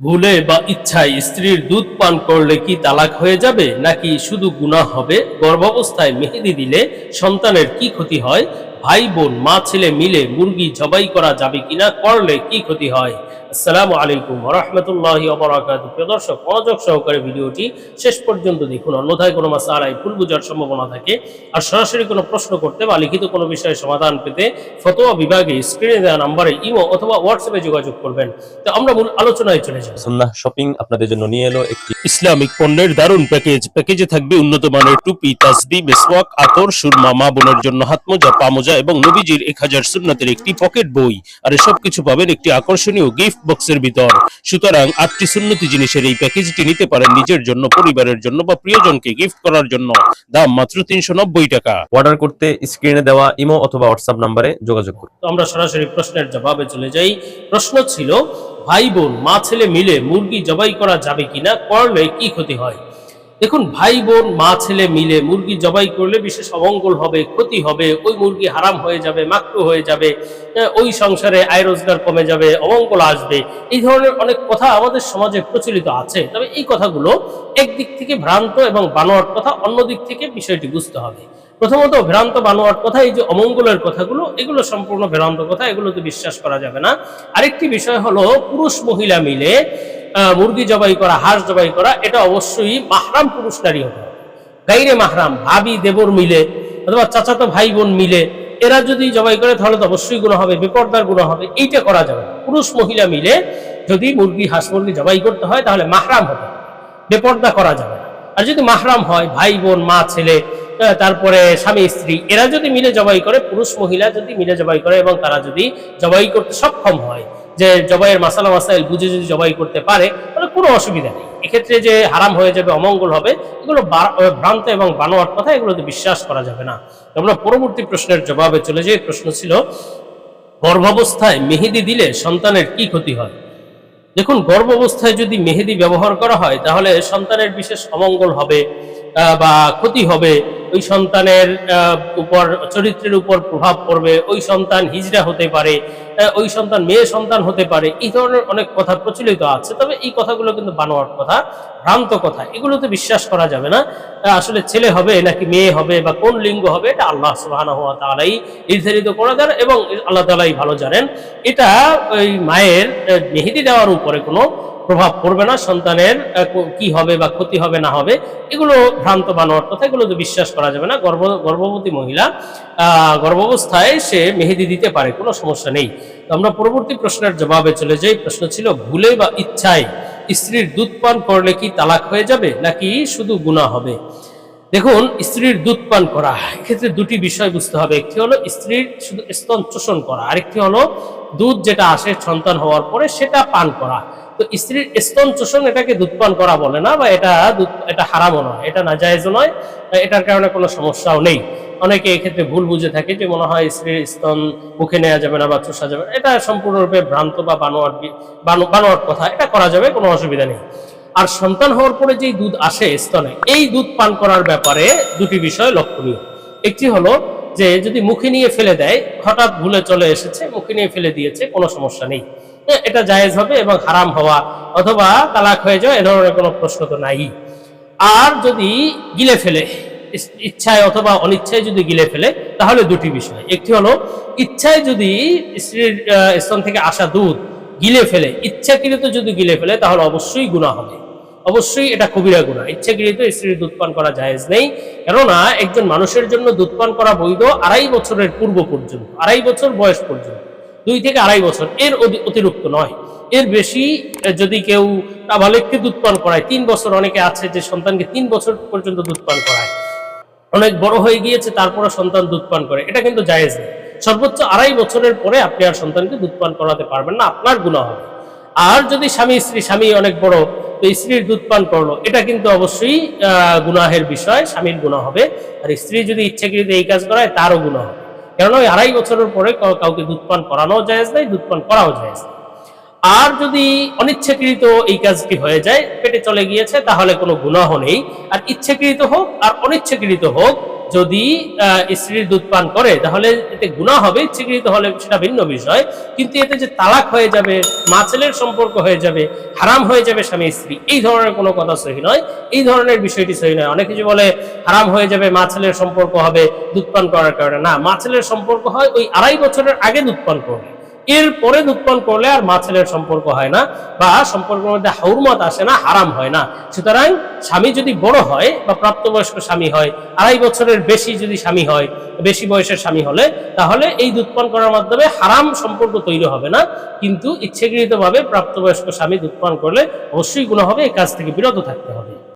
ভুলে বা ইচ্ছায় স্ত্রীর দুধ পান করলে কি তালাক হয়ে যাবে? নাকি শুধু গুণা হবে? গর্ভাবস্থায় মেহেদি দিলে সন্তানের কি ক্ষতি হয়? ভাই বোন মা ছেলে মিলে মুরগি জবাই করা যাবে কিনা করলে কি ক্ষতি হয়? আসসালামু আলাইকুম রহমতুল্লাহি অবরাকাত প্রিয় দর্শক মনোযোগ সহকারে ভিডিওটি শেষ পর্যন্ত দেখুন। অন্যথায় কোনো মাসালায় ভুল বোঝার সম্ভাবনা থাকে আর সরাসরি কোনো প্রশ্ন করতে বা লিখিত কোনো বিষয়ে সমাধান পেতে ফতোয়া বিভাগে স্ক্রিনে দেওয়া নাম্বারে ইমো অথবা হোয়াটসঅ্যাপে যোগাযোগ করবেন। তো আমরা মূল আলোচনায় চলে যাব সুন্নাহ শপিং আপনাদের জন্য নিয়ে এলো একটি ইসলামিক পণ্যের দারুণ প্যাকেজ প্যাকেজে থাকবে উন্নত মানের টুপি তাসবি মেসওয়াক আতর সুরমা মা বোনের জন্য হাতমোজা পামোজা এবং নবীজির এক হাজার সুন্নাতের একটি পকেট বই। আর এসব কিছু পাবেন একটি আকর্ষণীয় গিফট বক্সের ভিতর। সুতরাং আটটি সুন্নতি জিনিসের এই প্যাকেজটি নিতে পারেন নিজের জন্য পরিবারের জন্য বা প্রিয়জনকে গিফট করার জন্য। দাম মাত্র তিনশো নব্বই টাকা। অর্ডার করতে স্ক্রিনে দেওয়া ইমো অথবা হোয়াটসঅ্যাপ নাম্বারে যোগাযোগ করুন। তো আমরা সরাসরি প্রশ্নের জবাবে চলে যাই। প্রশ্ন ছিল ভাই বোন মা ছেলে মিলে মুরগি জবাই করা যাবে কিনা করলে কি ক্ষতি হয়? দেখুন, ভাই বোন, মা, ছেলে মিলে মুরগি জবাই করলে বিশেষ অমঙ্গল হবে, ক্ষতি হবে, ওই মুরগি হারাম হয়ে যাবে মাকরু হয়ে যাবে ওই সংসারে আয় রোজগার কমে যাবে, অমঙ্গল আসবে। এই ধরনের অনেক কথা আমাদের সমাজে প্রচলিত আছে। তবে এই কথাগুলো একদিক থেকে ভ্রান্ত এবং বানোয়ার কথা, অন্য দিক থেকে বিষয়টি বুঝতে হবে। প্রথমত, ভ্রান্ত বানোয়ার কথা, এই যে অমঙ্গলের কথাগুলো, এগুলো সম্পূর্ণ ভ্রান্ত কথা, এগুলোতে বিশ্বাস করা যাবে না। আরেকটি বিষয় হলো পুরুষ মহিলা মিলে মুরগি জবাই করা, হাঁস জবাই করা, এটা অবশ্যই মাহরাম পুরুষ নারী হবে। গাইরে মাহরাম, ভাবি, দেবর মিলে, অথবা চাচাতো ভাই বোন মিলে, এরা যদি জবাই করে, তাহলে তো অবশ্যই গুণ হবে, বেপর্দার গুণ হবে, এইটা করা যাবে পুরুষ, মহিলা মিলে যদি মুরগি, হাঁস, মুরগি জবাই করতে হয়, তাহলে মাহরাম হবে, বেপর্দা করা যাবে আর যদি মাহরাম হয়, ভাই বোন, মা, ছেলে তারপরে স্বামী, স্ত্রী, এরা যদি মিলে জবাই করে, পুরুষ, মহিলা যদি মিলে জবাই করে, এবং তারা যদি জবাই করতে সক্ষম হয় যে জবাইয়ের মাসালা মাসাইল বুঝে যদি জবাই করতে পারে, তাহলে কোনো অসুবিধা নেই। এক্ষেত্রে যে হারাম হয়ে যাবে, অমঙ্গল হবে, এগুলো ভ্রান্ত এবং বানোয়ার কথা এগুলোতে বিশ্বাস করা যাবে না। আমরা পরবর্তী প্রশ্নের জবাবে চলে যাই। প্রশ্ন ছিল, গর্ভাবস্থায় মেহেদি দিলে সন্তানের কি ক্ষতি হয়? দেখুন গর্ভ অবস্থায় যদি মেহেদি ব্যবহার করা হয়, তাহলে সন্তানের বিশেষ অমঙ্গল হবে বা ক্ষতি হবে। ওই সন্তানের উপর, চরিত্রের উপর প্রভাব পড়বে, ওই সন্তান হিজড়া হতে পারে ওই সন্তান মেয়ে সন্তান হতে পারে, এই ধরনের অনেক কথা প্রচলিত আছে। তবে এই কথাগুলো কিন্তু বানোয়ার কথা, ভ্রান্ত কথা, এগুলোতে বিশ্বাস করা যাবে না আসলে ছেলে হবে নাকি মেয়ে হবে বা কোন লিঙ্গ হবে, এটা আল্লাহ সুবহানাহু ওয়া তাআলাই নির্ধারিত করে দেন এবং আল্লাহ তাআলাই ভালো জানেন। এটা ওই মায়ের মেহেদি দেওয়ার উপরে কোনো প্রভাব পড়বে না, সন্তানের কি হবে বা ক্ষতি হবে, না হবে, এগুলো ভ্রান্ত বানোয়ার কথা, এগুলো তো বিশ্বাস করা যাবে না। গর্ভ গর্ভবতী মহিলা গর্ভাবস্থায় সে মেহেদি দিতে পারে, কোনো সমস্যা নেই। তো আমরা পরবর্তী প্রশ্নের জবাবে চলে যাই। প্রশ্ন ছিল, ভুলে বা ইচ্ছায় স্ত্রীর দুধ পান করলে কি তালাক হয়ে যাবে, নাকি শুধু গুনাহ হবে? দেখুন, স্ত্রীর দুধ পান করা, এক্ষেত্রে দুটি বিষয় বুঝতে হবে। একটি হলো, স্ত্রীর শুধু স্তন চোষণ করা, আরেকটি হলো, দুধ যেটা আসে সন্তান হওয়ার পরে সেটা পান করা। তো স্ত্রীর স্তন চোষণ এটাকে দুধ পান করা বলে না, বা এটা দুধ, এটা হারামও নয়, এটা না নাজায়েজও নয় এটার কারণে কোনো সমস্যাও নেই অনেকে এক্ষেত্রে ভুল বুঝে থাকে যে মনে হয় স্ত্রীর স্তন মুখে নেওয়া যাবে না বা চোষা যাবে। এটা সম্পূর্ণরূপে ভ্রান্ত বা বানোয়ার বানোয়ার কথা, এটা করা যাবে, কোনো অসুবিধা নেই আর সন্তান হওয়ার পরে যেই দুধ আসে স্তনে, এই দুধ পান করার ব্যাপারে দুটি বিষয় লক্ষণীয় একটি হলো যে যদি মুখে নিয়ে ফেলে দেয় হঠাৎ ভুলে চলে এসেছে মুখে নিয়ে ফেলে দিয়েছে কোনো সমস্যা নেই। হ্যাঁ, এটা জায়েজ হবে এবং হারাম হওয়া অথবা তালাক হয়ে যাওয়া এ ধরনের কোনো প্রশ্ন তো নাই। আর যদি গিলে ফেলে ইচ্ছায় অথবা অনিচ্ছায় যদি গিলে ফেলে তাহলে দুটি বিষয়। একটি হলো ইচ্ছায় যদি স্ত্রীর স্তন থেকে আসা দুধ গিলে ফেলে ইচ্ছাকৃত যদি গিলে ফেলে তাহলে অবশ্যই গুণা হবে। অবশ্যই এটা কবিরা গুণা ইচ্ছাকৃত স্ত্রীর দুধ পান করা জায়েজ নেই। কেননা, একজন মানুষের জন্য দুধ পান করা বৈধ আড়াই বছরের পূর্ব পর্যন্ত, আড়াই বছর বয়স পর্যন্ত, দুই থেকে আড়াই বছর। এর অতিরিক্ত নয়। এর বেশি যদি কেউ নাবালিককে দুধ পান করায়, তিন বছর অনেকে আছে যে সন্তানকে তিন বছর পর্যন্ত দুধ পান করায়। অনেক বড় হয়ে গিয়েছে তারপরে সন্তান দুধ পান করে। এটা কিন্তু জায়েজ নেই। সর্বোচ্চ আড়াই বছরের পরে আপনি আর সন্তানকে দুধ পান করাতে পারবেন না, আপনার গুণা হবে। আর যদি স্বামী, স্ত্রী, স্বামী অনেক বড় তো স্ত্রীর দুধ পান করল। এটা কিন্তু অবশ্যই গুনাহের বিষয়, স্বামীর গুণা হবে। আর স্ত্রী যদি ইচ্ছাকৃত এই কাজ করায়, তারও গুণা হবে। কেননা ওই আড়াই বছরের পরে কাউকে দুধ পান করানো জায়েজ নেই, দুধ পান করাও জায়েজ আর যদি অনিচ্ছাকৃত এই কাজটি হয়ে যায়, পেটে চলে গিয়েছে, তাহলে কোনো গুনাহ নেই। আর ইচ্ছাকৃত হোক আর অনিচ্ছাকৃত হোক যদি স্ত্রীর দুধ পান করে, তাহলে এতে গুণা হবে ইচ্ছাকৃত হলে সেটা ভিন্ন বিষয়। কিন্তু এতে যে তালাক হয়ে যাবে, মা ছেলের সম্পর্ক হয়ে যাবে, হারাম হয়ে যাবে স্বামী, স্ত্রী, এই ধরনের কোনো কথা সহি নয়। এই ধরনের বিষয়টি সহি নয়। অনেক কিছু বলে, হারাম হয়ে যাবে, মা ছেলের সম্পর্ক হবে, দুধ পান করার কারণে। না, মা ছেলের সম্পর্ক হয় ওই আড়াই বছরের আগে দুধ পান করবে। এর পরে দুধ করলে আর মা ছেলের সম্পর্ক হয় না বা সম্পর্কের মধ্যে হাউরমত আসে না, হারাম হয় না। সুতরাং স্বামী যদি বড় হয় বা প্রাপ্তবয়স্ক স্বামী হয়, আড়াই বছরের বেশি যদি স্বামী হয়, বেশি বয়সের স্বামী হলে, তাহলে এই দুধ পান করার মাধ্যমে হারাম সম্পর্ক তৈরি হবে না। কিন্তু ইচ্ছাকৃতভাবে প্রাপ্তবয়স্ক স্বামী দুধ পান করলে অবশ্যই গুণ হবে, এই কাজ থেকে বিরত থাকতে হবে।